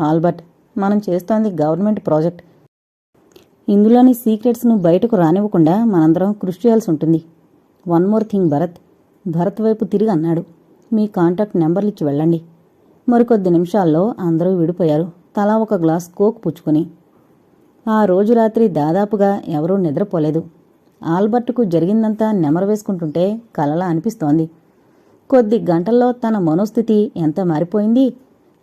Albert మనం చేస్తోంది government project. ఇందులోని సీక్రెట్స్ను బయటకు రానివ్వకుండా మనందరం కృషి చేయాల్సి ఉంటుంది. One more thing Bharat. Bharat వైపు తిరిగి అన్నాడు. మీ కాంటాక్ట్ నెంబర్లు ఇచ్చి వెళ్ళండి. మరికొద్ది నిమిషాల్లో అందరూ విడిపోయారు. తలా ఒక గ్లాస్ కోక్ పుచ్చుకొని. ఆ రోజు రాత్రి దాదాపుగా ఎవరూ నిద్రపోలేదు. ఆల్బర్ట్కు జరిగిందంతా నెమరు వేసుకుంటుంటే కలలా అనిపిస్తోంది. కొద్ది గంటల్లో తన మనోస్థితి ఎంత మారిపోయింది?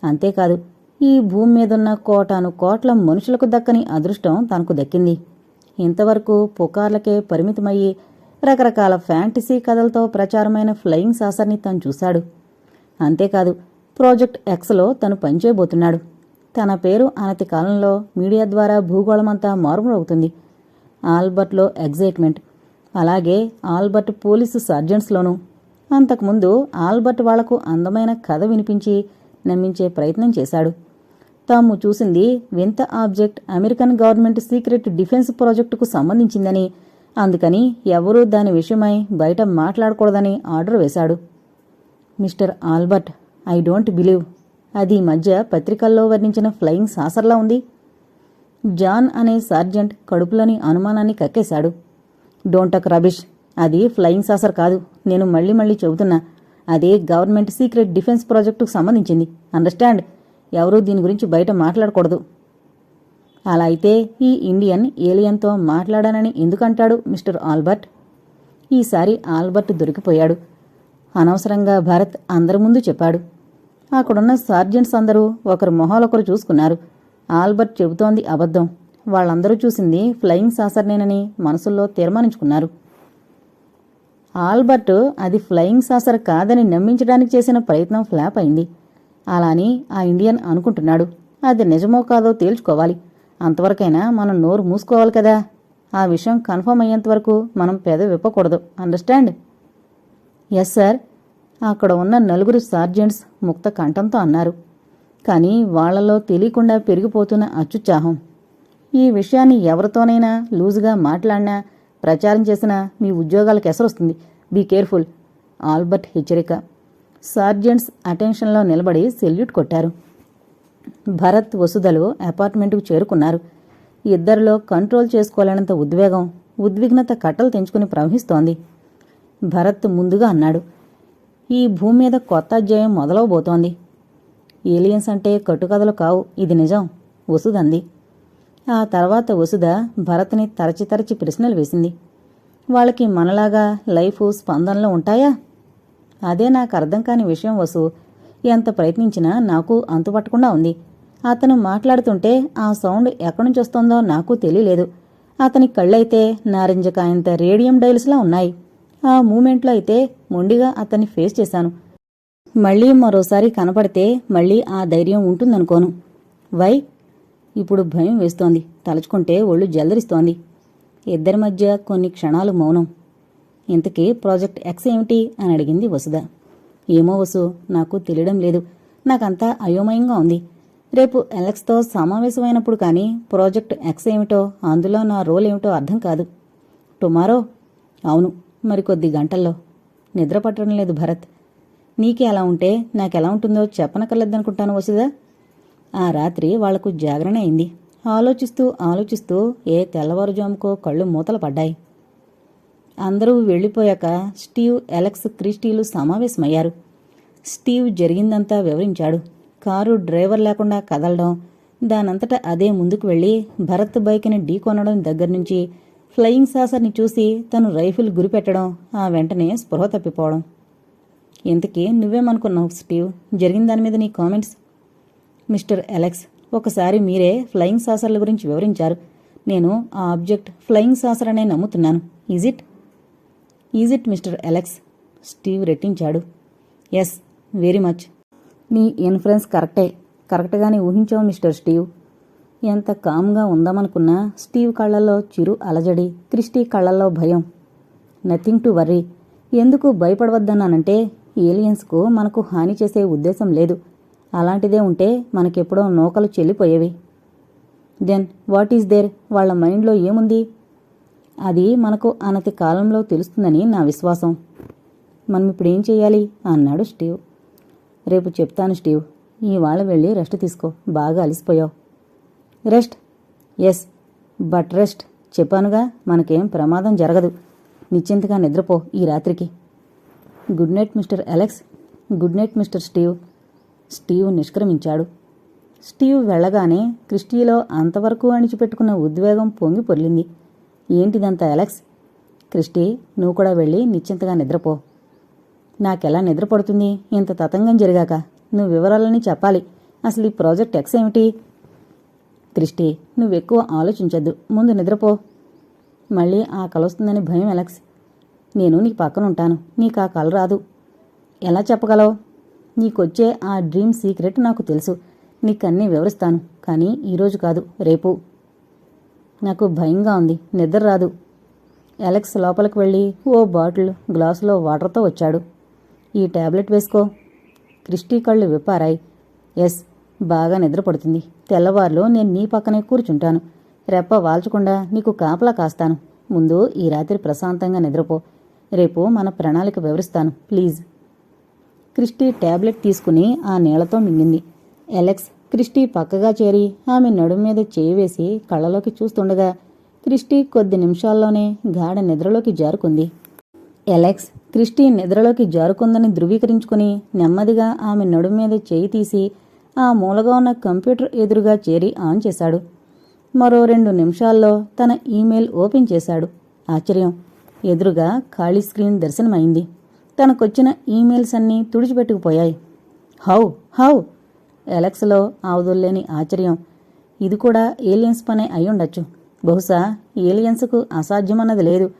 అంతేకాదు ఈ భూమి మీదున్న కోటాను కోట్ల మనుషులకు దక్కని అదృష్టం తనకు దక్కింది. ఇంతవరకు పుకార్లకే పరిమితమయ్యి రకరకాల ఫ్యాంటసీ కథలతో ప్రచారమైన ఫ్లయింగ్ సాసర్ని తను చూశాడు. అంతేకాదు ప్రాజెక్ట్ ఎక్స్లో తను పనిచేయబోతున్నాడు. తన పేరు అనతి కాలంలో మీడియా ద్వారా భూగోళమంతా మారుమోగుతుంది ఆల్బర్ట్లో ఎగ్జైట్మెంట్. అలాగే ఆల్బర్ట్ పోలీసు సర్జెంట్స్లోనూ. అంతకుముందు ఆల్బర్ట్ వాళ్ళకు అందమైన కథ వినిపించి నమ్మించే ప్రయత్నం చేశాడు. తాము చూసింది వింత object American government secret defence ప్రాజెక్టుకు సంబంధించిందని. అందుకని ఎవరూ దాని విషయమై బయట మాట్లాడకూడదని ఆర్డర్ వేశాడు. Mister Albert I don't believe. అది ఈ మధ్య పత్రికల్లో వర్ణించిన ఫ్లయింగ్ సాసర్లా ఉంది. జాన్ అనే సార్జెంట్ కడుపులోని అనుమానాన్ని కక్కేశాడు. Don't talk rubbish. అది ఫ్లయింగ్ సాసర్ కాదు. నేను మళ్ళీ మళ్ళీ చెబుతున్నా అదే గవర్నమెంట్ సీక్రెట్ డిఫెన్స్ ప్రాజెక్టుకు సంబంధించింది. అండర్స్టాండ్? ఎవరూ దీని గురించి బయట మాట్లాడకూడదు. అలా అయితే ఈ ఇండియన్ ఏలియన్తో మాట్లాడానని ఎందుకంటాడు మిస్టర్ ఆల్బర్ట్? ఈసారి ఆల్బర్ట్ దొరికిపోయాడు. అనవసరంగా భరత్ అందరి ముందు చెప్పాడు. అక్కడున్న సార్జెంట్స్ అందరూ ఒకరు మొహాలొకరు చూసుకున్నారు. ఆల్బర్ట్ చెబుతోంది అబద్ధం. వాళ్ళందరూ చూసింది ఫ్లయింగ్ సాసర్నేనని మనసుల్లో తీర్మానించుకున్నారు. ఆల్బర్ట్ అది ఫ్లయింగ్ సాసర్ కాదని నమ్మించడానికి చేసిన ప్రయత్నం ఫ్లాప్ అయింది. అలాని ఆ ఇండియన్ అనుకుంటున్నాడు. అది నిజమో కాదో తేల్చుకోవాలి. అంతవరకైనా మనం నోరు మూసుకోవాలి కదా. ఆ విషయం కన్ఫర్మ్ అయ్యేంత వరకు మనం పెద విప్పకూడదు. అండర్స్టాండ్? Yes sir. అక్కడ ఉన్న నలుగురు సార్జెంట్స్ ముక్త కంఠంతో అన్నారు. కానీ వాళ్ళలో తెలియకుండా పెరిగిపోతున్న అత్యుత్సాహం. ఈ విషయాన్ని ఎవరితోనైనా లూజుగా మాట్లాడినా ప్రచారం చేసినా మీ ఉద్యోగాలకు ఎసరొస్తుంది బీ కేర్ఫుల్. ఆల్బర్ట్ హెచ్చరిక. సార్జెంట్స్ అటెన్షన్లో నిలబడి సెల్యూట్ కొట్టారు. భరత్ వసుధలు అపార్ట్మెంటుకు చేరుకున్నారు. ఇద్దరిలో కంట్రోల్ చేసుకోలేనంత ఉద్వేగం ఉద్విగ్నత కట్టలు తెంచుకుని ప్రవహిస్తోంది. భరత్ ముందుగా అన్నాడు ఈ భూమి మీద కొత్త అధ్యాయం మొదలవబోతోంది. ఏలియన్స్ అంటే కట్టుకథలు కావు ఇది నిజం వసుదంది ఆ తర్వాత వసుధ భరత్ని తరచి తరచి ప్రశ్నలు వేసింది. వాళ్ళకి మనలాగా లైఫ్ స్పందనలు ఉంటాయా? అదే నాకు అర్థం కాని విషయం వసు. ఎంత ప్రయత్నించినా నాకు అంతుపట్టకుండా ఉంది. అతను మాట్లాడుతుంటే ఆ సౌండ్ ఎక్కడి నుంచి వస్తుందో నాకు తెలియలేదు. అతని కళ్ళైతే నారింజకాయంత రేడియం డైల్స్లా ఉన్నాయి. ఆ మూమెంట్లో అయితే మొండిగా అతన్ని ఫేస్ చేశాను. మళ్ళీ మరోసారి కనపడితే మళ్ళీ ఆ ధైర్యం ఉంటుందనుకోను. వై? ఇప్పుడు భయం వేస్తోంది. తలుచుకుంటే ఒళ్ళు జల్లరిస్తోంది ఇద్దరి మధ్య కొన్ని క్షణాలు మౌనం. ఇంతకీ ప్రాజెక్ట్ ఎక్స్ ఏమిటి అని అడిగింది వసుధ. ఏమో వసు నాకు తెలియడం లేదు. నాకంతా అయోమయంగా ఉంది. రేపు ఎలక్స్తో సమావేశమైనప్పుడు కానీ ప్రాజెక్ట్ ఎక్స్ ఏమిటో అందులో నా రోల్ ఏమిటో అర్థం కాదు. టుమారో? అవును మరికొద్ది గంటల్లో. నిద్ర పట్టడం లేదు భరత్. నీకే అలా ఉంటే నాకెలా ఉంటుందో చెప్పనక్కర్లేదనుకుంటాను వసుదా ఆ రాత్రి వాళ్ళకు జాగరణ అయింది. ఆలోచిస్తూ ఆలోచిస్తూ ఏ తెల్లవారుజాముకో కళ్ళు మూతలు పడ్డాయి. అందరూ వెళ్ళిపోయాక స్టీవ్ ఎలెక్స్ క్రిస్టీలు సమావేశమయ్యారు. స్టీవ్ జరిగిందంతా వివరించాడు. కారు డ్రైవర్ లేకుండా కదలడం దానంతట అదే ముందుకు వెళ్ళి భరత్ బైక్ని ఢీకొనడం దగ్గర నుంచి ఫ్లయింగ్ సాసర్ని చూసి తను రైఫిల్ గురిపెట్టడం ఆ వెంటనే స్పృహ తప్పిపోవడం. ఇంతకీ నువ్వేమనుకున్నావు స్టీవ్? జరిగిన దాని మీద నీ కామెంట్స్? మిస్టర్ ఎలెక్స్ ఒకసారి మీరే ఫ్లయింగ్ సాసర్ల గురించి వివరించారు. నేను ఆ ఆబ్జెక్ట్ ఫ్లయింగ్ సాసర్ అనే నమ్ముతున్నాను. Is it is it mister Alex Steve రెట్టించాడు. Yes very much నీ ఇన్ఫ్లుయెన్స్ కరెక్టే. కరెక్ట్గానే ఊహించావు మిస్టర్ స్టీవ్. ఎంత కామ్గా ఉందామనుకున్నా స్టీవ్ కళ్ళల్లో చిరు అలజడి క్రిస్టీ కళ్ళల్లో భయం. నథింగ్ టు వర్రీ ఎందుకు భయపడవద్దన్నానంటే ఏలియన్స్కు మనకు హాని చేసే ఉద్దేశం లేదు. అలాంటిదే ఉంటే మనకెప్పుడో నూకలు చెల్లిపోయేవి. దెన్ వాట్ ఈస్ దేర్ వాళ్ళ మైండ్లో ఏముంది? అది మనకు అనతి కాలంలో తెలుస్తుందని నా విశ్వాసం. మనం ఇప్పుడు ఏం చేయాలి? అన్నాడు స్టీవ్. రేపు చెప్తాను స్టీవ్. ఇవాళ వెళ్ళి రెస్ట్ తీసుకో. బాగా అలసిపోయావు. రెస్ట్? ఎస్. But rest. చెప్పానుగా మనకేం ప్రమాదం జరగదు. నిశ్చింతగా నిద్రపో ఈ రాత్రికి. Good night mister Alex. Good night mister Steve. Steve నిష్క్రమించాడు. Steve వెళ్ళగానే క్రిస్టీలో అంతవరకు అణిచిపెట్టుకున్న ఉద్వేగం పొంగి పొర్లింది. ఏంటిదంతా అలెక్స్? క్రిస్టీ నువ్వు కూడా వెళ్ళి నిశ్చింతగా నిద్రపో. నాకెలా నిద్రపడుతుంది? ఇంత తతంగం జరిగాక. నువ్వు వివరాలని చెప్పాలి. అసలు ఈ ప్రాజెక్ట్ ఎక్స్ ఏమిటి? క్రిస్టీ నువ్వెక్కువ ఆలోచించద్దు. ముందు నిద్రపో. మళ్ళీ ఆ కల వస్తుందని భయం ఎలక్స్ నేను నీ పక్కన ఉంటాను. నీకు ఆ కళ రాదు. ఎలా చెప్పగలవు? నీకొచ్చే ఆ డ్రీమ్ సీక్రెట్ నాకు తెలుసు. నీకన్నీ వివరిస్తాను. కానీ ఈరోజు కాదు రేపు. నాకు భయంగా ఉంది. నిద్ర రాదు. అలెక్స్ లోపలికి వెళ్ళి ఓ బాటిల్ గ్లాసులో వాటర్తో వచ్చాడు. ఈ టాబ్లెట్ వేసుకో. క్రిస్టీ కళ్ళు విప్పారాయి. ఎస్ బాగా నిద్ర పడుతుంది. తెల్లవారులో నేను నీ పక్కనే కూర్చుంటాను. రెప్ప వాల్చకుండా నీకు కాపలా కాస్తాను. ముందు ఈ రాత్రి ప్రశాంతంగా నిద్రపో. రేపు మన ప్రణాళిక వివరిస్తాను. ప్లీజ్. క్రిస్టీ టాబ్లెట్ తీసుకుని ఆ నీళ్ళతో మింగింది. ఎలెక్స్ క్రిస్టీ పక్కగా చేరి ఆమె నడుం మీద చేయి వేసి కళ్ళలోకి చూస్తుండగా క్రిస్టీ కొద్ది నిమిషాల్లోనే గాఢ నిద్రలోకి జారుకుంది. ఎలెక్స్ క్రిస్టీ నిద్రలోకి జారుకుందని ధృవీకరించుకుని నెమ్మదిగా ఆమె నడుం మీద చేయి తీసి ఆ మూలగా ఉన్న కంప్యూటర్ ఎదురుగా చేరి ఆన్ చేశాడు. మరో రెండు నిమిషాల్లో తన ఈమెయిల్ ఓపెన్ చేశాడు. ఆశ్చర్యం! ఎదురుగా ఖాళీ స్క్రీన్ దర్శనమైంది. తనకొచ్చిన ఈమెయిల్స్ అన్నీ తుడిచిపెట్టుకుపోయాయి. హౌ? హౌ? ఎలక్స్లో ఆవుదొల్లేని ఆశ్చర్యం. ఇది కూడా ఏలియన్స్ పనే అయ్యుండొచ్చు. బహుశా ఏలియన్స్కు అసాధ్యమన్నది లేదు.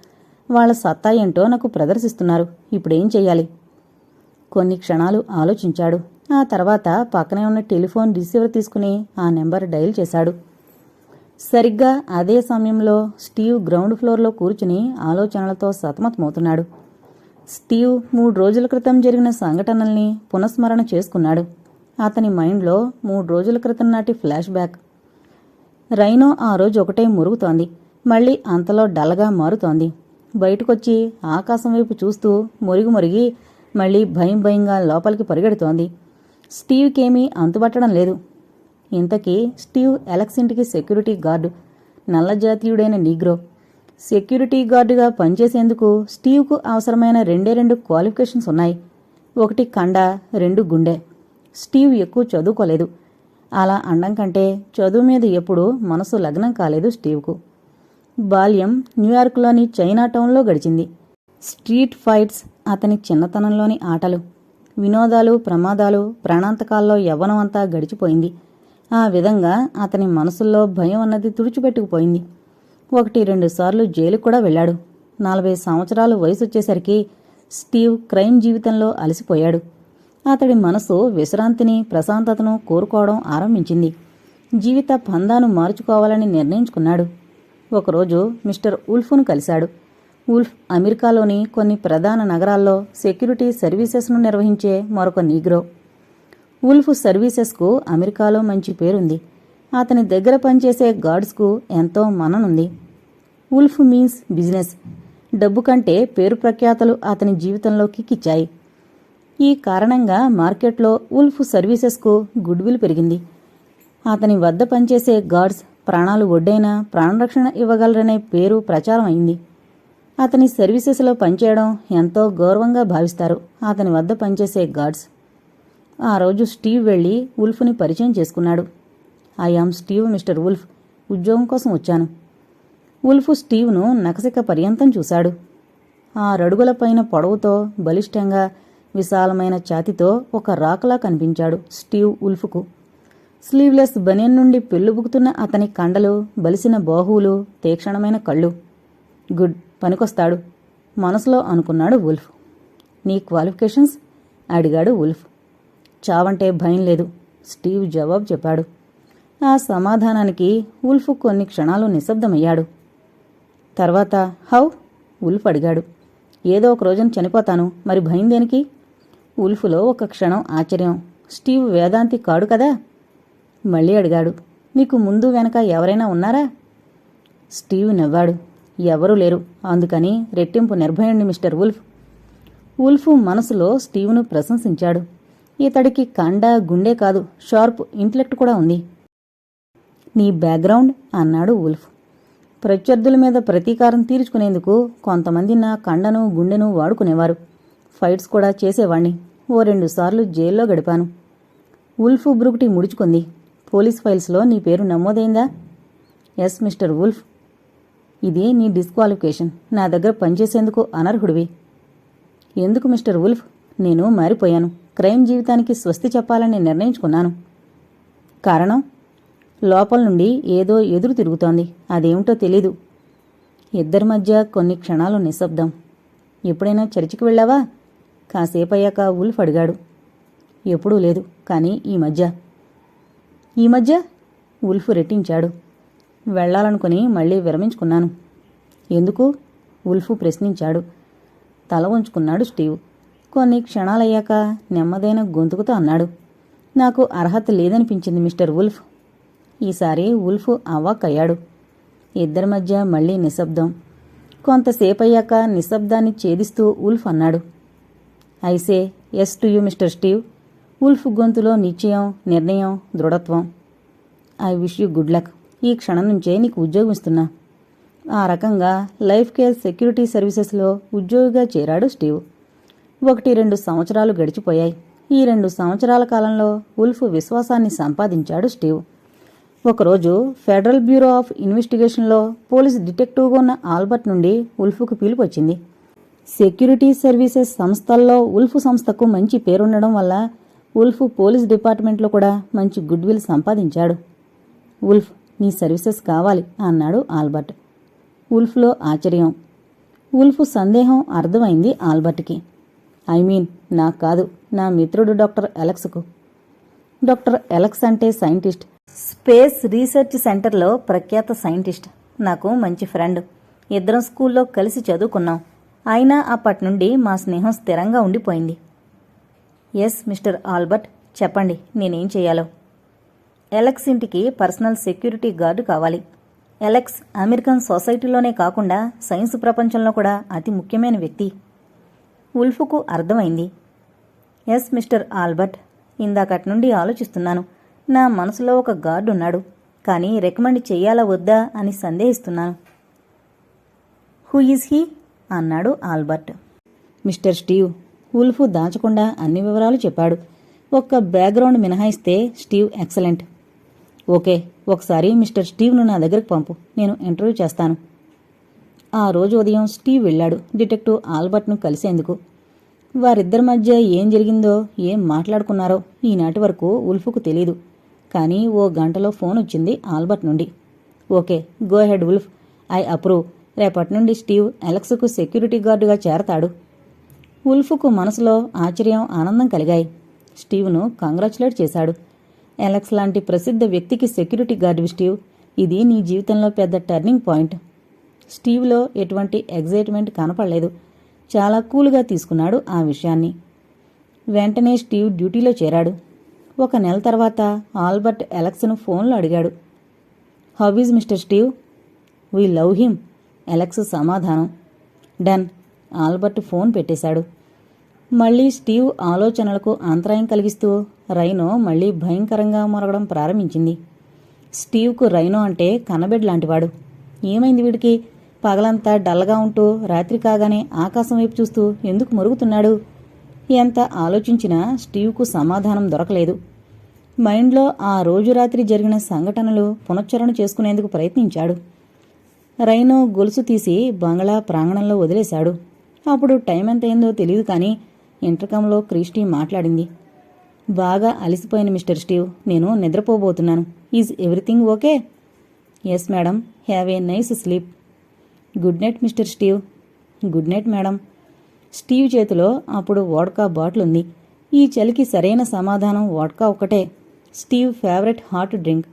వాళ్ళ సత్తా ఏంటో నాకు ప్రదర్శిస్తున్నారు. ఇప్పుడేం చెయ్యాలి? కొన్ని క్షణాలు ఆలోచించాడు. ఆ తర్వాత పక్కనే ఉన్న టెలిఫోన్ రిసీవర్ తీసుకుని ఆ నెంబర్ డయల్ చేశాడు. సరిగ్గా అదే సమయంలో స్టీవ్ గ్రౌండ్ ఫ్లోర్లో కూర్చుని ఆలోచనలతో సతమతమవుతున్నాడు. స్టీవ్ మూడు రోజుల క్రితం జరిగిన సంఘటనల్ని పునఃస్మరణ చేసుకున్నాడు. అతని మైండ్లో మూడు రోజుల క్రితం నాటి ఫ్లాష్ బ్యాక్. రైనో ఆ రోజు ఒకటే మురుగుతోంది. మళ్ళీ అంతలో డల్గా మారుతోంది. బయటకొచ్చి ఆకాశం వైపు చూస్తూ మురిగి మురిగి మళ్ళీ భయం భయంగా లోపలికి పరిగెడుతోంది. స్టీవ్కేమీ అంతుబట్టడం లేదు. ఇంతకీ స్టీవ్ ఎలక్స్ ఇంటికి సెక్యూరిటీ గార్డు నల్లజాతీయుడైన నీగ్రో. సెక్యూరిటీ గార్డుగా పనిచేసేందుకు స్టీవ్కు అవసరమైన రెండే రెండు క్వాలిఫికేషన్స్ ఉన్నాయి. ఒకటి కండ రెండు గుండె. స్టీవ్ ఎక్కువ చదువుకోలేదు. అలా అండం కంటే చదువు మీద ఎప్పుడూ మనసు లగ్నం కాలేదు స్టీవ్కు. బాల్యం న్యూయార్క్లోని చైనా టౌన్లో గడిచింది. స్ట్రీట్ ఫైట్స్ అతని చిన్నతనంలోని ఆటలు వినోదాలు ప్రమాదాలు ప్రాణాంతకాల్లో యవ్వనమంతా గడిచిపోయింది. ఆ విధంగా అతని మనసుల్లో భయం అన్నది తుడిచిపెట్టుకుపోయింది. ఒకటి రెండు సార్లు జైలుకు కూడా వెళ్ళాడు. నలభై సంవత్సరాలు వయసు వచ్చేసరికి స్టీవ్ క్రైమ్ జీవితంలో అలసిపోయాడు. అతడి మనసు విశ్రాంతిని ప్రశాంతతను కోరుకోవడం ఆరంభించింది. జీవిత పందాను మార్చుకోవాలని నిర్ణయించుకున్నాడు. ఒకరోజు మిస్టర్ ఉల్ఫ్ను కలిశాడు. ఉల్ఫ్ అమెరికాలోని కొన్ని ప్రధాన నగరాల్లో సెక్యూరిటీ సర్వీసెస్ను నిర్వహించే మరొక నీగ్రో. ఉల్ఫ్ సర్వీసెస్కు అమెరికాలో మంచి పేరుంది. అతని దగ్గర పనిచేసే గార్డ్స్కు ఎంతో మననుంది. Wolf means business. డబ్బు కంటే పేరు ప్రఖ్యాతలు అతని జీవితంలో కిక్కిచ్చాయి ఈ కారణంగా మార్కెట్లో ఉల్ఫ్ సర్వీసెస్కు గుడ్ విల్ పెరిగింది. అతని వద్ద పనిచేసే గార్డ్స్ ప్రాణాలు ఒడ్డైనా ప్రాణరక్షణ ఇవ్వగలరనే పేరు ప్రచారం అయింది. అతని సర్వీసెస్లో పనిచేయడం ఎంతో గౌరవంగా భావిస్తారు. అతని వద్ద పనిచేసే గార్డ్స్ ఆ రోజు స్టీవ్ వెళ్ళి ఉల్ఫ్ని పరిచయం చేసుకున్నాడు. I am Steve mister Wolf. ఉద్యోగం కోసం వచ్చాను. ఉల్ఫ్ స్టీవ్ను నకసిక పర్యంతం చూశాడు. ఆరడుగుల పైన పొడవుతో బలిష్టంగా విశాలమైన ఛాతితో ఒక రాకలా కనిపించాడు స్టీవ్ ఉల్ఫ్కు. స్లీవ్లెస్ బనియన్ నుండి పెళ్ళుబుకుతున్న అతని కండలు బలిసిన బాహువులు తీక్షణమైన కళ్ళు. గుడ్ పనికొస్తాడు మనసులో అనుకున్నాడు ఉల్ఫ్. నీ క్వాలిఫికేషన్స్? అడిగాడు ఉల్ఫ్. చావంటే భయం లేదు స్టీవ్ జవాబు చెప్పాడు. ఆ సమాధానానికి ఉల్ఫ్ కొన్ని క్షణాలు నిశ్శబ్దమయ్యాడు. తర్వాత హౌ? ఉల్ఫ్ అడిగాడు. ఏదో ఒక రోజున చనిపోతాను మరి భయం దేనికి? ఉల్ఫ్లో ఒక క్షణం ఆశ్చర్యం. స్టీవ్ వేదాంతి కాడు కదా? మళ్ళీ అడిగాడు. నీకు ముందు వెనక ఎవరైనా ఉన్నారా? స్టీవ్ నవ్వాడు. ఎవరూ లేరు. అందుకని రెట్టింపు నిర్భయండి మిస్టర్ ఉల్ఫ్. ఉల్ఫ్ మనసులో స్టీవ్ను ప్రశంసించాడు. ఇతడికి కండ గుండె కాదు షార్ప్ ఇంటలెక్ట్ కూడా ఉంది. నీ బ్యాక్గ్రౌండ్ అన్నాడు ఉల్ఫ్. ప్రత్యర్థుల మీద ప్రతీకారం తీర్చుకునేందుకు కొంతమంది నా కండను గుండెను వాడుకునేవారు. ఫైట్స్ కూడా చేసేవాణ్ణి. ఓ రెండుసార్లు జైల్లో గడిపాను. ఉల్ఫ్ బ్రుకుటి ముడుచుకుంది. పోలీస్ ఫైల్స్లో నీ పేరు నమోదైందా? Yes mister wolf. ఇది నీ డిస్క్వాలిఫికేషన్. నా దగ్గర పనిచేసేందుకు అనర్హుడివి. ఎందుకు మిస్టర్ ఉల్ఫ్? నేను మారిపోయాను. క్రైమ్ జీవితానికి స్వస్తి చెప్పాలని నిర్ణయించుకున్నాను. కారణం? లోపల నుండి ఏదో ఎదురు తిరుగుతోంది. అదేమిటో తెలీదు. ఇద్దరి మధ్య కొన్ని క్షణాలు నిశ్శబ్దం. ఎప్పుడైనా చర్చికి వెళ్ళావా? కాసేపయ్యాక ఉల్ఫ్ అడిగాడు. ఎప్పుడూ లేదు కానీ ఈ మధ్య. ఈ మధ్య? ఉల్ఫ్ రెట్టించాడు. వెళ్ళాలనుకుని మళ్ళీ విరమించుకున్నాను. ఎందుకు? ఉల్ఫ్ ప్రశ్నించాడు. తల ఉంచుకున్నాడు స్టీవ్. కొన్ని క్షణాలయ్యాక నెమ్మదైన గొంతుకుతో అన్నాడు. నాకు అర్హత లేదనిపించింది మిస్టర్ ఉల్ఫ్. ఈసారి ఉల్ఫ్ అవాక్కయ్యాడు ఇద్దరి మధ్య మళ్ళీ నిశ్శబ్దం. కొంతసేపయ్యాక నిశ్శబ్దాన్ని ఛేదిస్తూ ఉల్ఫ్ అన్నాడు. I say yes to you mister Steve Wolf గొంతులో నిశ్చయం నిర్ణయం దృఢత్వం. I wish you good luck ఈ క్షణం నుంచే నీకు ఉద్యోగం ఇస్తున్నా. ఆ రకంగా లైఫ్ కేర్ సెక్యూరిటీ సర్వీసెస్లో ఉద్యోగిగా చేరాడు స్టీవ్. ఒకటి రెండు సంవత్సరాలు గడిచిపోయాయి. ఈ రెండు సంవత్సరాల కాలంలో ఉల్ఫ్ విశ్వాసాన్ని సంపాదించాడు స్టీవ్. ఒకరోజు ఫెడరల్ బ్యూరో ఆఫ్ ఇన్వెస్టిగేషన్లో పోలీస్ డిటెక్టివ్గా ఉన్న ఆల్బర్ట్ నుండి ఉల్ఫ్కు పిలుపు వచ్చింది. సెక్యూరిటీ సర్వీసెస్ సంస్థల్లో ఉల్ఫ్ సంస్థకు మంచి పేరుండడం వల్ల ఉల్ఫ్ పోలీస్ డిపార్ట్మెంట్లో కూడా మంచి గుడ్ విల్ సంపాదించాడు. ఉల్ఫ్ నీ సర్వీసెస్ కావాలి అన్నాడు ఆల్బర్ట్. ఉల్ఫ్లో ఆశ్చర్యం. ఉల్ఫ్ సందేహం అర్థమైంది ఆల్బర్ట్కి. ఐ మీన్ నాకు కాదు నా మిత్రుడు డాక్టర్ ఎలక్స్కు డాక్టర్ ఎలక్స్ అంటే సైంటిస్ట్. స్పేస్ రీసెర్చ్ సెంటర్లో ప్రఖ్యాత సైంటిస్ట్. నాకు మంచి ఫ్రెండ్. ఇద్దరం స్కూల్లో కలిసి చదువుకున్నాం. అయినా అప్పటి నుండి మా స్నేహం స్థిరంగా ఉండిపోయింది. ఎస్ మిస్టర్ ఆల్బర్ట్ చెప్పండి నేనేం చేయాలో? ఎలక్స్ ఇంటికి పర్సనల్ సెక్యూరిటీ గార్డు కావాలి. ఎలెక్స్ అమెరికన్ సొసైటీలోనే కాకుండా సైన్స్ ప్రపంచంలో కూడా అతి ముఖ్యమైన వ్యక్తి. ఉల్ఫ్కు అర్థమైంది. ఎస్ మిస్టర్ ఆల్బర్ట్ ఇందాకటి నుండి ఆలోచిస్తున్నాను. నా మనసులో ఒక గార్డు ఉన్నాడు. కానీ రికమెండ్ చేయాలా వద్దా అని సందేహిస్తున్నాను. Who is he? అన్నాడు ఆల్బర్ట్. మిస్టర్ స్టీవ్ ఉల్ఫ్ దాచకుండా అన్ని వివరాలు చెప్పాడు. ఒక్క బ్యాక్గ్రౌండ్ మినహాయిస్తే స్టీవ్ ఎక్సలెంట్. ఓకే ఒకసారి మిస్టర్ స్టీవ్ను నా దగ్గరకు పంపు నేను ఇంటర్వ్యూ చేస్తాను. ఆ రోజు ఉదయం స్టీవ్ వెళ్ళాడు డిటెక్టివ్ ఆల్బర్ట్ను కలిసేందుకు. వారిద్దరి మధ్య ఏం జరిగిందో ఏం మాట్లాడుకున్నారో ఈనాటి వరకు ఉల్ఫ్కు తెలీదు. కానీ ఓ గంటలో ఫోన్ వచ్చింది ఆల్బర్ట్ నుండి. Okay go ahead Wolf I approve. రేపటి నుండి స్టీవ్ ఎలక్స్కు సెక్యూరిటీ గార్డుగా చేరతాడు. ఉల్ఫ్కు మనసులో ఆశ్చర్యం ఆనందం కలిగాయి. స్టీవ్ను కంగ్రాచులేట్ చేశాడు. ఎలక్స్ లాంటి ప్రసిద్ధ వ్యక్తికి సెక్యూరిటీ గార్డు స్టీవ్. ఇది నీ జీవితంలో పెద్ద టర్నింగ్ పాయింట్. స్టీవ్లో ఎటువంటి ఎగ్జైట్మెంట్ కనపడలేదు. చాలా కూల్గా తీసుకున్నాడు ఆ విషయాన్ని. వెంటనే స్టీవ్ డ్యూటీలో చేరాడు. ఒక నెల తర్వాత ఆల్బర్ట్ ఎలక్స్ను ఫోన్లో అడిగాడు. How is mister Steve? We love him. Alex సమాధానం. డన్. ఆల్బర్ట్ ఫోన్ పెట్టేశాడు. మళ్ళీ స్టీవ్ ఆలోచనలకు అంతరాయం కలిగిస్తూ రైనో మళ్ళీ భయంకరంగా మొరగడం ప్రారంభించింది. స్టీవ్కు రైనో అంటే కన్నబెడ్ లాంటివాడు. ఏమైంది వీడికి? పగలంతా డల్గా ఉంటూ రాత్రి కాగానే ఆకాశం వైపు చూస్తూ ఎందుకు మరుగుతున్నాడు? ఎంత ఆలోచించినా స్టీవ్కు సమాధానం దొరకలేదు. మైండ్లో ఆ రోజు రాత్రి జరిగిన సంఘటనలు పునశ్చరణ చేసుకునేందుకు ప్రయత్నించాడు. రైనో గొలుసు తీసి బంగ్లా ప్రాంగణంలో వదిలేశాడు. అప్పుడు టైం ఎంత అయిందో తెలియదు కానీ ఇంటర్కంలో క్రిస్టీ మాట్లాడింది. బాగా అలసిపోయిన మిస్టర్ స్టీవ్ నేను నిద్రపోబోతున్నాను. Is everything okay? Yes madam have a nice sleep. Good night mister Steve. Good night madam. Steve చేతిలో అప్పుడు వోడ్కా బాటిల్ ఉంది ఈ చలికి సరైన సమాధానం వోడ్కా ఒకటే స్టీవ్ ఫేవరెట్ హాట్ డ్రింక్.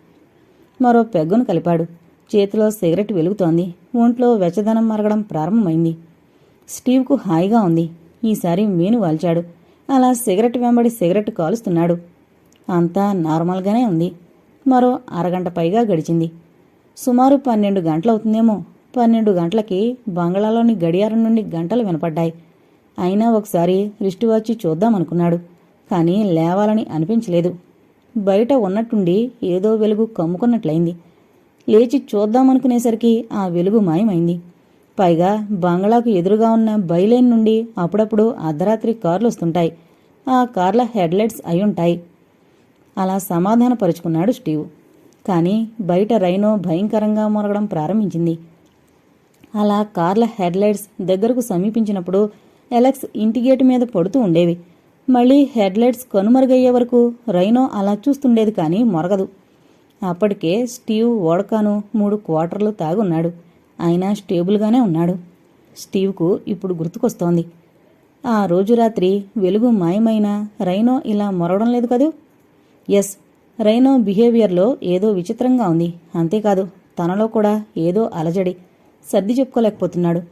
మరో పెగ్గును కలిపాడు. చేతిలో సిగరెట్ వెలుగుతోంది. ఒంట్లో వెచ్చదనం మరగడం ప్రారంభమైంది. స్టీవ్కు హాయిగా ఉంది. ఈసారి మేను వాల్చాడు. అలా సిగరెట్ వెంబడి సిగరెట్ కాలుస్తున్నాడు. అంతా నార్మల్గానే ఉంది. మరో అరగంట పైగా గడిచింది. సుమారు పన్నెండు గంటలవుతుందేమో. పన్నెండు గంటలకి బంగ్లాలోని గడియారం నుండి గంటలు వినపడ్డాయి. అయినా ఒకసారి రిస్ట్ వాచి చూద్దామనుకున్నాడు. కానీ లేవాలని అనిపించలేదు. బయట ఉన్నట్టుండి ఏదో వెలుగు కమ్ముకున్నట్లయింది. లేచి చూద్దామనుకునేసరికి ఆ వెలుగు మాయమైంది. పైగా బంగ్లాకు ఎదురుగా ఉన్న బైలైన్ నుండి అప్పుడప్పుడు అర్ధరాత్రి కార్లు వస్తుంటాయి. ఆ కార్ల హెడ్లైట్స్ అయ్యుంటాయి అలా సమాధానపరుచుకున్నాడు స్టీవ్. కానీ బయట రైనో భయంకరంగా మొరగడం ప్రారంభించింది. అలా కార్ల హెడ్లైట్స్ దగ్గరకు సమీపించినప్పుడు ఎలక్స్ ఇంటిగేట్ మీద పడుతూ ఉండేవి. మళ్ళీ హెడ్లైట్స్ కనుమరుగయ్యే వరకు రైనో అలా చూస్తుండేది కానీ మొరగదు. అప్పటికే స్టీవ్ ఓడకాను మూడు క్వార్టర్లు తాగున్నాడు. అయినా స్టేబుల్గానే ఉన్నాడు. స్టీవ్కు ఇప్పుడు గుర్తుకొస్తోంది. ఆ రోజు రాత్రి వెలుగు మాయమైన రైనో ఇలా మొరవడం లేదు కదూ? ఎస్ రైనో బిహేవియర్లో ఏదో విచిత్రంగా ఉంది. అంతేకాదు తనలో కూడా ఏదో అలజడి సర్ది చెప్పుకోలేకపోతున్నాడు.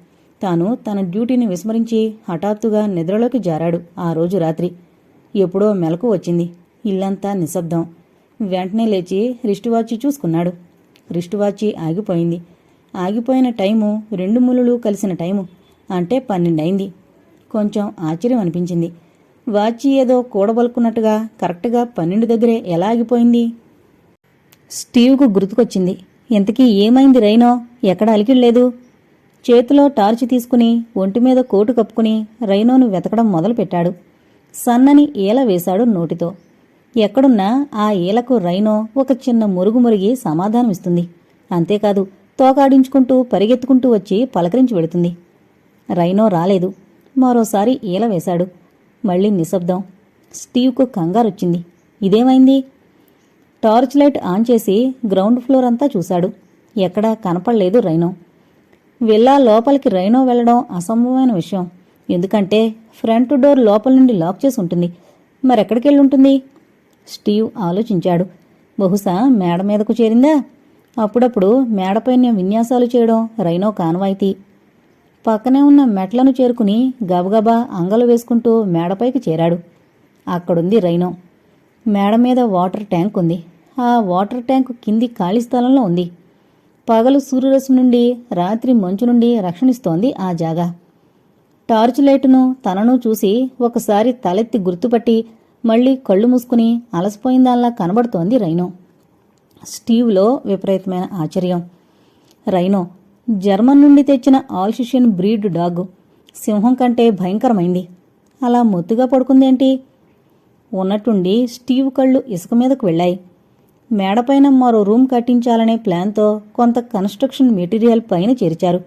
తాను తన డ్యూటీని విస్మరించి హఠాత్తుగా నిద్రలోకి జారాడు ఆ రోజు రాత్రి. ఎప్పుడో మెలకు వచ్చింది. ఇల్లంతా నిశ్శబ్దం. వెంటనే లేచి రిస్ట్ వాచి చూసుకున్నాడు. రిస్ట్ వాచి ఆగిపోయింది. ఆగిపోయిన టైము రెండు ములులు కలిసిన టైము. అంటే పన్నెండైంది. కొంచెం ఆశ్చర్యం అనిపించింది. వాచి ఏదో కూడబలుకున్నట్టుగా కరెక్ట్గా పన్నెండు దగ్గరే ఎలా ఆగిపోయింది? స్టీవ్కు గుర్తుకొచ్చింది. ఇంతకీ ఏమైంది రైనో? ఎక్కడ అలికిడలేదు చేతిలో టార్చ్ తీసుకుని ఒంటి మీద కోటు కప్పుకుని రైనోను వెతకడం మొదలుపెట్టాడు. సన్నని ఈల వేశాడు నోటితో. ఎక్కడున్నా ఆ ఈలకు రైనో ఒక చిన్న మురుగు మురిగి సమాధానమిస్తుంది. అంతేకాదు తోకాడించుకుంటూ పరిగెత్తుకుంటూ వచ్చి పలకరించి పెడుతుంది రైనో రాలేదు. మరోసారి ఈల వేశాడు. మళ్ళీ నిశ్శబ్దం. స్టీవ్కు కంగారొచ్చింది. ఇదేమైంది? టార్చ్ లైట్ ఆన్ చేసి గ్రౌండ్ ఫ్లోర్ అంతా చూశాడు. ఎక్కడా కనపడలేదు రైనో. విల్లా లోపలికి రైనో వెళ్ళడం అసంభవమైన విషయం. ఎందుకంటే ఫ్రంట్ డోర్ లోపల నుండి లాక్ చేసి ఉంటుంది. మరెక్కడికెళ్ళుంటుంది స్టీవ్ ఆలోచించాడు. బహుశా మేడ మీదకు చేరిందా? అప్పుడప్పుడు మేడపైన విన్యాసాలు చేయడం రైనో కానవాయితీ. పక్కనే ఉన్న మెట్లను చేరుకుని గబగబా అంగలు వేసుకుంటూ మేడపైకి చేరాడు. అక్కడుంది రైనో. మేడ మీద వాటర్ ట్యాంక్ ఉంది. ఆ వాటర్ ట్యాంక్ కింది ఖాళీ స్థలంలో ఉంది. పగలు సూర్యరశ్మి నుండి రాత్రి మంచు నుండి రక్షణిస్తోంది ఆ జాగా. టార్చ్ లైటును తనను చూసి ఒకసారి తలెత్తి గుర్తుపట్టి మళ్ళీ కళ్ళు మూసుకుని అలసిపోయిందల్లా కనబడుతోంది రైనో. స్టీవ్లో విపరీతమైన ఆశ్చర్యం. రైనో జర్మన్ నుండి తెచ్చిన ఆల్షిషియన్ బ్రీడ్ డాగ్ సింహం కంటే భయంకరమైంది. అలా మొత్తుగా పడుకుందేంటి? ఉన్నట్టుండి స్టీవ్ కళ్ళు ఇసుక మీదకు వెళ్ళాయి. మేడపైన మరో రూమ్ కట్టించాలనే ప్లాన్తో కొంత కన్స్ట్రక్షన్ మెటీరియల్ పైన చేర్చారు.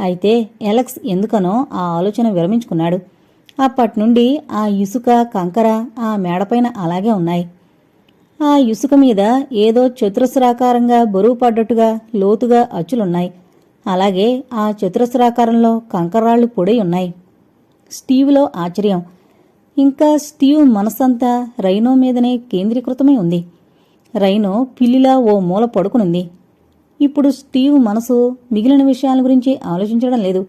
అయితే ఎలక్స్ ఎందుకనో ఆ ఆలోచన విరమించుకున్నాడు. అప్పటి నుండి ఆ ఇసుక కంకర ఆ మేడపైన అలాగే ఉన్నాయి. ఆ ఇసుక మీద ఏదో చతురస్రాకారంగా బరువు పడ్డట్టుగా లోతుగా అచ్చులున్నాయి. అలాగే ఆ చతురస్రాకారంలో కంకరాళ్ళు పొడై ఉన్నాయి. స్టీవ్లో ఆశ్చర్యం. ఇంకా స్టీవ్ మనసంతా రైనో మీదనే కేంద్రీకృతమై ఉంది. రైనో పిల్లిలా ఓ మూల పడుకునుంది. ఇప్పుడు స్టీవ్ మనసు మిగిలిన విషయాల గురించి ఆలోచించడం లేదు.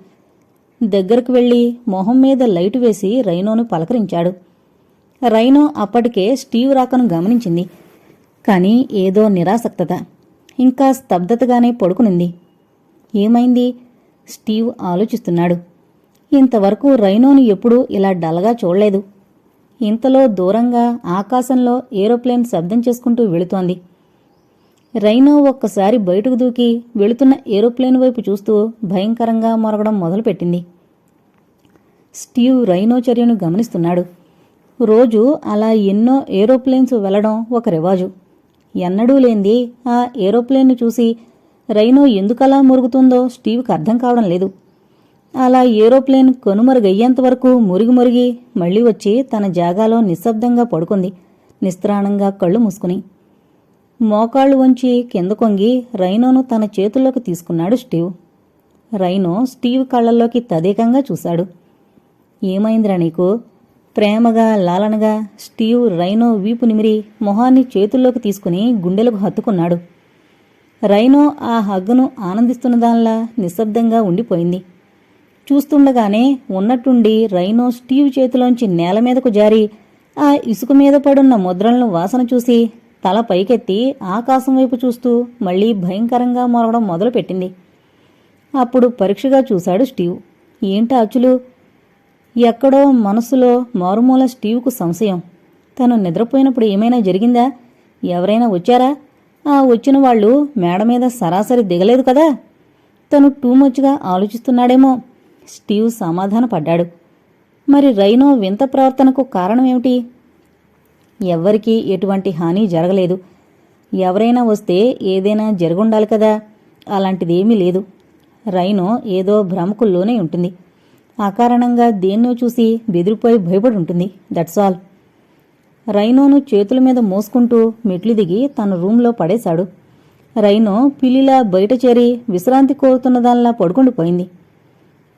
దగ్గరకు వెళ్ళి మొహం మీద లైటు వేసి రైనోను పలకరించాడు. రైనో అప్పటికే స్టీవ్ రాకను గమనించింది. కానీ ఏదో నిరాసక్తత ఇంకా స్తబ్దతగానే పడుకునింది. ఏమైంది? స్టీవ్ ఆలోచిస్తున్నాడు. ఇంతవరకు రైనోను ఎప్పుడూ ఇలా డల్గా చూడలేదు. ఇంతలో దూరంగా ఆకాశంలో ఏరోప్లేన్ శబ్దం చేసుకుంటూ వెళుతోంది. రైనో ఒక్కసారి బయటకు దూకి వెళుతున్న ఏరోప్లేన్ వైపు చూస్తూ భయంకరంగా మొరగడం మొదలుపెట్టింది. స్టీవ్ రైనో చర్యను గమనిస్తున్నాడు. రోజు అలా ఎన్నో ఏరోప్లేన్స్ వెళ్ళడం ఒక రివాజు. ఎన్నడూ లేంది ఆ ఏరోప్లేన్ను చూసి రైనో ఎందుకలా మురుగుతుందో స్టీవ్కి అర్థం కావడం లేదు. అలా ఏరోప్లేన్ కనుమరుగయ్యేంత వరకు మురిగి మురిగి మళ్ళీ వచ్చి తన జాగాలో నిశ్శబ్దంగా పడుకుంది. నిస్త్రాణంగా కళ్ళు మూసుకుని. మోకాళ్ళు వంచి కింద కొంగి రైనోను తన చేతుల్లోకి తీసుకున్నాడు స్టీవ్. రైనో స్టీవ్ కళ్ళల్లోకి తదేకంగా చూశాడు. ఏమైందిరా నీకు? ప్రేమగా లాలనగా స్టీవ్ రైనో వీపు నిమిరి మొహాన్ని చేతుల్లోకి తీసుకుని గుండెలకు హత్తుకున్నాడు. రైనో ఆ హగ్గును ఆనందిస్తున్న దానిలా నిశ్శబ్దంగా ఉండిపోయింది. చూస్తుండగానే ఉన్నట్టుండి రైనో స్టీవ్ చేతిలోంచి నేల మీదకు జారి ఆ ఇసుక మీద పడున్న ముద్రలను వాసన చూసి తల పైకెత్తి ఆకాశం వైపు చూస్తూ మళ్ళీ భయంకరంగా మొరగడం మొదలుపెట్టింది. అప్పుడు పరీక్షగా చూశాడు స్టీవ్. ఏంటి అచ్చులు? ఎక్కడో మనసులో మారుమూల స్టీవ్కు సంశయం. తను నిద్రపోయినప్పుడు ఏమైనా జరిగిందా? ఎవరైనా వచ్చారా? ఆ వచ్చిన వాళ్ళు మేడ మీద సరాసరి దిగలేదు కదా? తను టూ మచ్గా ఆలోచిస్తున్నాడేమో. స్టీవ్ సమాధానపడ్డాడు. మరి రైనో వింత ప్రవర్తనకు కారణమేమిటి ఎవ్వరికీ ఎటువంటి హాని జరగలేదు. ఎవరైనా వస్తే ఏదైనా జరుగుండాలి కదా? అలాంటిదేమీ లేదు. రైనో ఏదో భ్రమకుల్లోనే ఉంటుంది. ఆ కారణంగా దేన్నో చూసి బెదిరిపోయి భయపడి ఉంటుంది. దట్స్ ఆల్ రైనోను చేతుల మీద మోసుకుంటూ మెట్లు దిగి తన రూంలో పడేశాడు. రైనో పిల్లిలా బయట చేరి విశ్రాంతి కోరుతున్న దానిలా పడుకుండిపోయింది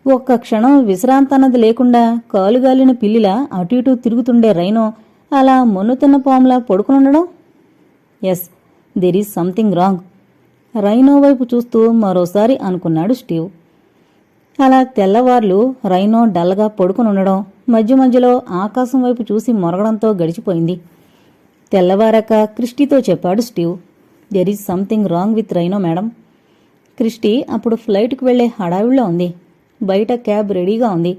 ఒక్క క్షణం విశ్రాంతి అన్నది లేకుండా కాలుగాలిన పిల్లిలా అటు ఇటు తిరుగుతుండే రైనో అలా మొన్నుతున్న పాములా పడుకునుండడం yes there is something wrong Rhino వైపు చూస్తూ మరోసారి అనుకున్నాడు స్టీవ్. అలా తెల్లవార్లు రైనో డల్గా పడుకునుండడం మధ్య మధ్యలో ఆకాశం వైపు చూసి మొరగడంతో గడిచిపోయింది. తెల్లవారాక క్రిస్టీతో చెప్పాడు Steve. There is something wrong with Rhino madam Christie అప్పుడు ఫ్లైట్కి వెళ్ళే హడావిడిలో ఉంది. బయట క్యాబ్ రెడీగా ఉంది.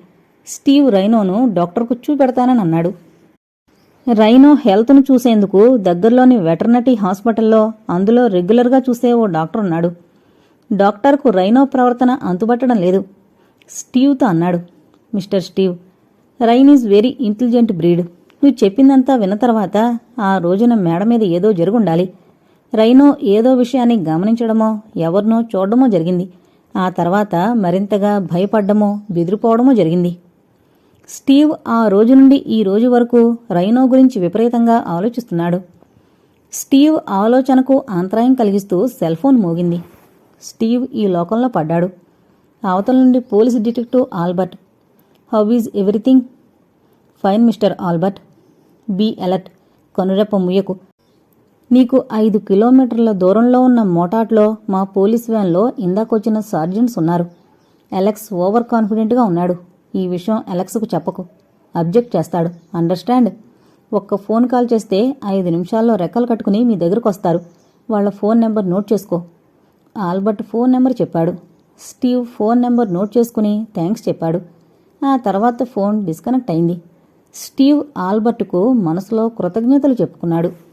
స్టీవ్ రైనోను డాక్టర్కు చూపెడతానని అన్నాడు. రైనో హెల్త్ను చూసేందుకు దగ్గరలోని వెటర్నరీ హాస్పిటల్లో అందులో రెగ్యులర్గా చూసే ఓ డాక్టర్ ఉన్నాడు. డాక్టర్కు రైనో ప్రవర్తన అంతుబట్టడం లేదు. స్టీవ్తో అన్నాడు. Mister Steve Rhino is very intelligent breed. నువ్వు చెప్పిందంతా విన్న తర్వాత ఆ రోజున మేడ మీద ఏదో జరుగుండాలి. రైనో ఏదో విషయాన్ని గమనించడమో ఎవరినో చూడడమో జరిగింది. ఆ తర్వాత మరింతగా భయపడ్డమో బెదిరిపోవడమో జరిగింది. స్టీవ్ ఆ రోజు నుండి ఈ రోజు వరకు రైనో గురించి విపరీతంగా ఆలోచిస్తున్నాడు. స్టీవ్ ఆలోచనకు అంతరాయం కలిగిస్తూ సెల్ ఫోన్ మోగింది. స్టీవ్ ఈ లోకంలో పడ్డాడు. అవతల నుండి police detective Albert how is everything? Fine mister Albert be alert కనురెప్ప ముయ్యకు. నీకు ఐదు కిలోమీటర్ల దూరంలో ఉన్న మోటాట్లో మా పోలీస్ వ్యాన్లో ఇందాకొచ్చిన సార్జెంట్స్ ఉన్నారు. అలెక్స్ ఓవర్ కాన్ఫిడెంట్గా ఉన్నాడు. ఈ విషయం అలెక్స్కు చెప్పకు. అబ్జెక్ట్ చేస్తాడు. అండర్స్టాండ్? ఒక్క ఫోన్ కాల్ చేస్తే ఐదు నిమిషాల్లో రెక్కలు కట్టుకుని మీ దగ్గరకు వస్తారు వాళ్ళ ఫోన్ నెంబర్ నోట్ చేసుకో. ఆల్బర్ట్ ఫోన్ నెంబర్ చెప్పాడు. స్టీవ్ ఫోన్ నెంబర్ నోట్ చేసుకుని థ్యాంక్స్ చెప్పాడు. ఆ తర్వాత ఫోన్ డిస్కనెక్ట్ అయింది. స్టీవ్ ఆల్బర్ట్కు మనసులో కృతజ్ఞతలు చెప్పుకున్నాడు.